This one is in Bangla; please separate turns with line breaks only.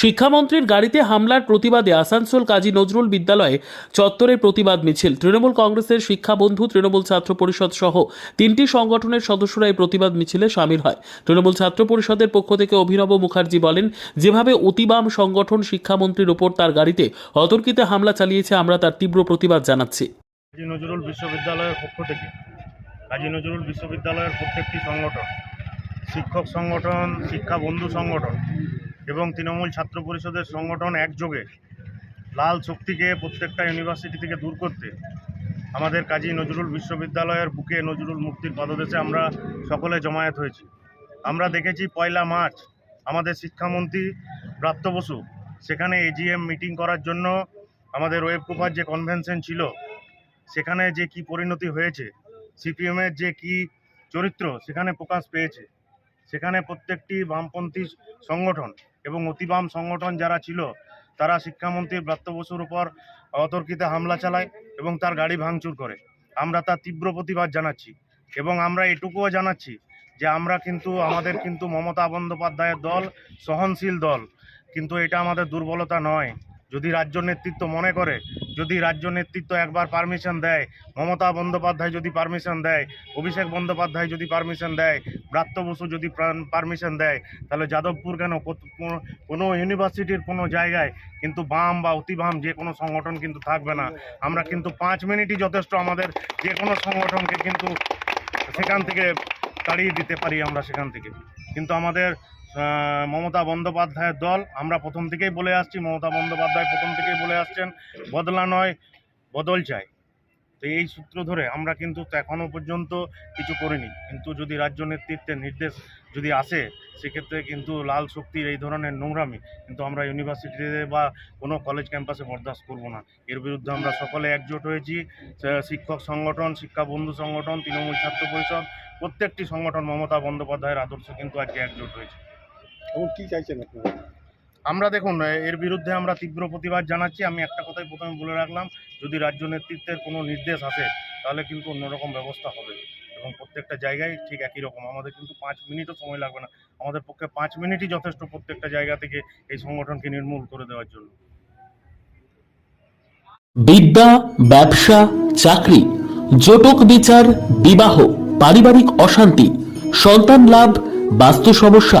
শিক্ষামন্ত্রীর গাড়িতে হামলার প্রতিবাদে আসানসোল কাজী নজরুল বিদ্যালয়ে চত্বরে প্রতিবাদ মিছিল। তৃণমূল কংগ্রেসের শিক্ষা বন্ধু, তৃণমূল ছাত্র পরিষদ সহ তিনটি সংগঠনের সদস্যরা এই প্রতিবাদ মিছিলে সামিল হয়। তৃণমূল ছাত্র পরিষদের পক্ষ থেকে অভিনব মুখার্জি বলেন, যেভাবে অতিবাম সংগঠন শিক্ষামন্ত্রীর ওপর তার গাড়িতে অতর্কিতে হামলা চালিয়েছে, আমরা তার তীব্র প্রতিবাদ জানাচ্ছি।
নজরুল বিশ্ববিদ্যালয়ের পক্ষ থেকে, কাজী নজরুল বিশ্ববিদ্যালয়ের প্রত্যেকটি সংগঠন, শিক্ষক সংগঠন, শিক্ষা বন্ধু সংগঠন এবং তৃণমূল ছাত্র পরিষদের সংগঠন একযোগে লাল শক্তিকে প্রত্যেকটা ইউনিভার্সিটি থেকে দূর করতে আমাদের কাজী নজরুল বিশ্ববিদ্যালয়ের বুকে নজরুল মুক্তির পদদেশে আমরা সকলে জমায়েত হয়েছি। আমরা দেখেছি পয়লা মার্চ আমাদের শিক্ষামন্ত্রী ব্রাত্য বসু সেখানে এজিএম মিটিং করার জন্য আমাদের ওয়েব কুপার যে কনভেনশন ছিল, সেখানে যে কি পরিণতি হয়েছে সিপিএমের যে কি চরিত্র সেখানে প্রকাশ পেয়েছে। সেখানে প্রত্যেকটি বামপন্থী সংগঠন এবং অতিবাম সংগঠন যারা ছিল, তারা শিক্ষামন্ত্রী ব্রাত্য বসুর উপর অতর্কিতে হামলা চালায় এবং তার গাড়ি ভাঙচুর করে। আমরা তার তীব্র প্রতিবাদ জানাচ্ছি এবং আমরা এটুকুও জানাচ্ছি যে আমরা কিন্তু, আমাদের কিন্তু মমতা বন্দ্যোপাধ্যায়ের দল সহনশীল দল। কিন্তু এটা আমাদের দুর্বলতা নয়। যদি রাজ্য নেতৃত্ব মনে করে যদি রাজ্য নেতৃত্ব একবার পারমিশন দেয়, মমতা বন্দ্যোপাধ্যায় যদি পারমিশন দেয়, অভিষেক বন্দ্যোপাধ্যায় যদি পারমিশন দেয়, ব্রাত্য বসু যদি পারমিশন দেয়, তাহলে যাদবপুর কেন? কোনো- ইউনিভার্সিটির কোনো জায়গায় কিন্তু বাম বা অতিবাম যে কোনো সংগঠন কিন্তু থাকবে না। আমরা কিন্তু পাঁচ মিনিটই যথেষ্ট আমাদের যে কোনো সংগঠনকে কিন্তু সেখান থেকে তাড়িয়ে দিতে পারি আমরা সেখান থেকে। কিন্তু আমাদের মমতা বন্দ্যোপাধ্যায়ের দল, আমরা প্রথম থেকেই বলে আসছি, মমতা বন্দ্যোপাধ্যায় প্রথম থেকেই বলে আসছেন, বদলা নয়, বদল চাই। এই সূত্র ধরে আমরা কিন্তু এখনও পর্যন্ত কিছু করিনি। কিন্তু যদি রাজ্য নেতৃত্বের নির্দেশ যদি আসে, সেক্ষেত্রে কিন্তু লাল শক্তির এই ধরনের নোংরামি কিন্তু আমরা ইউনিভার্সিটিতে বা কোনো কলেজ ক্যাম্পাসে বরদাস্ত করব না। এর বিরুদ্ধে আমরা সকলে একজোট হয়েছি। শিক্ষক সংগঠন, শিক্ষা বন্ধু সংগঠন, তৃণমূল ছাত্র পরিষদ, প্রত্যেকটি সংগঠন মমতা বন্দ্যোপাধ্যায়ের আদর্শ কিন্তু আজকে একজোট হয়েছে।
এখন কি চাইছেন আপনারা?
আমরা দেখুন এর বিরুদ্ধে আমরা তীব্র প্রতিবাদ জানাচ্ছি। আমি একটা কথাই প্রথমে বলে রাখলাম, যদি রাজ্য নেতৃত্বের কোনো নির্দেশ আসে, তাহলে কিন্তু অন্যরকম ব্যবস্থা হবে। এবং প্রত্যেকটা জায়গায় ঠিক একই রকম। আমাদের কিন্তু পাঁচ মিনিটও সময় লাগবে না। আমাদের পক্ষে পাঁচ মিনিটই যথেষ্ট প্রত্যেকটা জায়গা থেকে এই সংগঠনকে নির্মূল করে দেওয়ার জন্য।
বিদ্যা, ব্যবসা, চাকরি, জটক বিচার, বিবাহ, পারিবারিক অশান্তি, সন্তান লাভ, বাস্তু সমস্যা